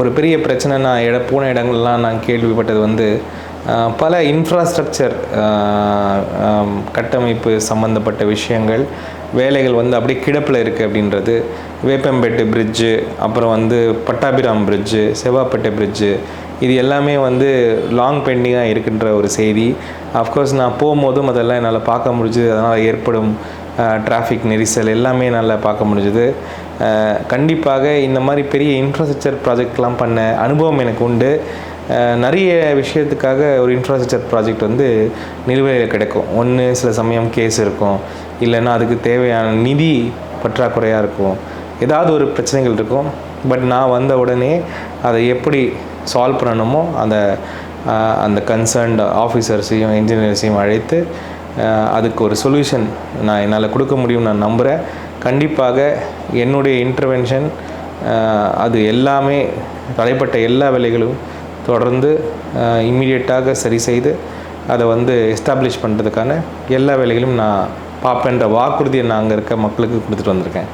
ஒரு பெரிய பிரச்சனை நான் இட போன இடங்கள்லாம் நான் கேள்விப்பட்டது வந்து பல இன்ஃப்ராஸ்ட்ரக்சர் கட்டமைப்பு சம்மந்தப்பட்ட விஷயங்கள் வேலைகள் வந்து அப்படியே கிடப்பில் இருக்குது அப்படின்றது. வேப்பம்பேட்டு பிரிட்ஜு அப்புறம் வந்து பட்டாபிராம் பிரிட்ஜு செவ்வாப்பேட்டை பிரிட்ஜு இது எல்லாமே வந்து லாங் பெண்டிங்காக இருக்கின்ற ஒரு செய்தி. அஃப்கோர்ஸ் நான் போகும்போதும் அதெல்லாம் என்னால் பார்க்க முடிஞ்சுது. அதனால் ஏற்படும் டிராஃபிக் நெரிசல் எல்லாமே என்னால் பார்க்க முடிஞ்சுது. கண்டிப்பாக இந்த மாதிரி பெரிய இன்ஃப்ராஸ்ட்ரக்சர் ப்ராஜெக்ட்லாம் பண்ண அனுபவம் எனக்கு உண்டு. நிறைய விஷயத்துக்காக ஒரு இன்ஃப்ராஸ்ட்ரக்சர் ப்ராஜெக்ட் வந்து நிலுவையில் கிடைக்கும். ஒன்று சில சமயம் கேஸ் இருக்கும். இல்லைன்னா அதுக்கு தேவையான நிதி பற்றாக்குறையாக இருக்கும். ஏதாவது ஒரு பிரச்சனைகள் இருக்கும். பட் நான் வந்த உடனே அதை எப்படி சால்வ் பண்ணணுமோ அந்த அந்த கன்சர்ன்ட் ஆஃபீஸர்ஸையும் இன்ஜினியர்ஸையும் அழைத்து அதுக்கு ஒரு சொல்யூஷன் நான் என்னால் கொடுக்க முடியும் நான் நம்புகிறேன் கண்டிப்பாக என்னுடைய இன்டர்வென்ஷன் அது எல்லாமே தடைப்பட்ட எல்லா வேலைகளும் தொடர்ந்து இம்மிடியட்டாக சரி செய்து அதை வந்து எஸ்டாப்ளிஷ் பண்ணுறதுக்கான எல்லா வேலைகளும் நான் பார்ப்பேன்ற வாக்குறுதியை நான் அங்கே இருக்க மக்களுக்கு கொடுத்துட்டு வந்திருக்கேன்.